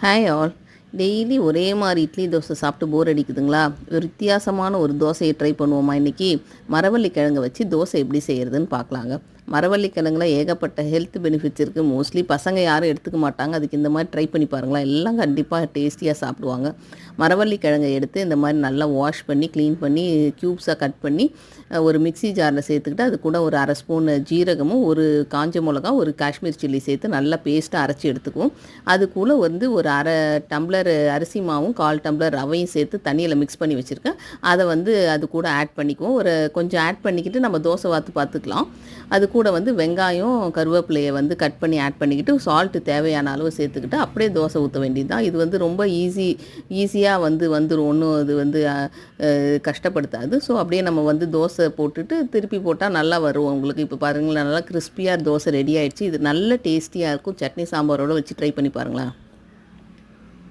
Hi all. Daily ஒரே மாதிரி இட்லி தோசை சாப்பிட்டு போர் அடிக்குதுங்களா? ஒரு வித்தியாசமான ஒரு தோசையை ட்ரை பண்ணுவோமா இன்றைக்கி மரவள்ளி வச்சு தோசை எப்படி செய்கிறதுன்னு பார்க்கலாங்க. மரவள்ளி கிழங்குல ஏகப்பட்ட ஹெல்த் பெனிஃபிட்ஸ் இருக்குது மோஸ்ட்லி பசங்க யாரும் எடுத்துக்க மாட்டாங்க. அதுக்கு இந்த மாதிரி ட்ரை பண்ணி பாருங்களேன். எல்லாம் கண்டிப்பாக டேஸ்டியாக சாப்பிடுவாங்க. மரவள்ளி கிழங்கை எடுத்து இந்த மாதிரி நல்லா வாஷ் பண்ணி க்ளீன் பண்ணி க்யூப்ஸாக கட் பண்ணி ஒரு மிக்ஸி ஜாரில் சேர்த்துக்கிட்டு அது கூட ஒரு அரை ஸ்பூன் ஜீரகமும் ஒரு காஞ்ச மிளகா ஒரு காஷ்மீர் சில்லி சேர்த்து நல்லா பேஸ்ட்டாக அரைச்சி எடுத்துக்குவோம். அது கூட வந்து ஒரு அரை டம்ளர் அரிசி மாவும் கால் டம்ளர் ரவையும் சேர்த்து தண்ணியில் மிக்ஸ் பண்ணி வச்சுருக்கேன். அதை வந்து அது கூட ஆட் பண்ணிக்குவோம். ஒரு கொஞ்சம் ஆட் பண்ணிக்கிட்டு நம்ம தோசை வாத்து பார்த்துக்கலாம் அது கூட வந்து வெங்காயம் கருவேப்பிலையை வந்து கட் பண்ணி ஆட் பண்ணிக்கிட்டு சால்ட்டு தேவையான அளவு சேர்த்துக்கிட்டு அப்படியே தோசை ஊற்ற வேண்டியது தான் இது வந்து ரொம்ப ஈஸி ஈஸியாக வந்து வந்துடும் ஒன்றும் அது வந்து கஷ்டப்படுத்தாது. ஸோ அப்படியே நம்ம வந்து தோசை போட்டுட்டு திருப்பி போட்டால் நல்லா வரும் உங்களுக்கு. இப்போ பாருங்களேன் நல்லா கிறிஸ்பியாக தோசை ரெடி ஆயிடுச்சு. இது நல்ல டேஸ்டியாக இருக்கும். சட்னி சாம்பாரோட வச்சு ட்ரை பண்ணி பாருங்களேன்.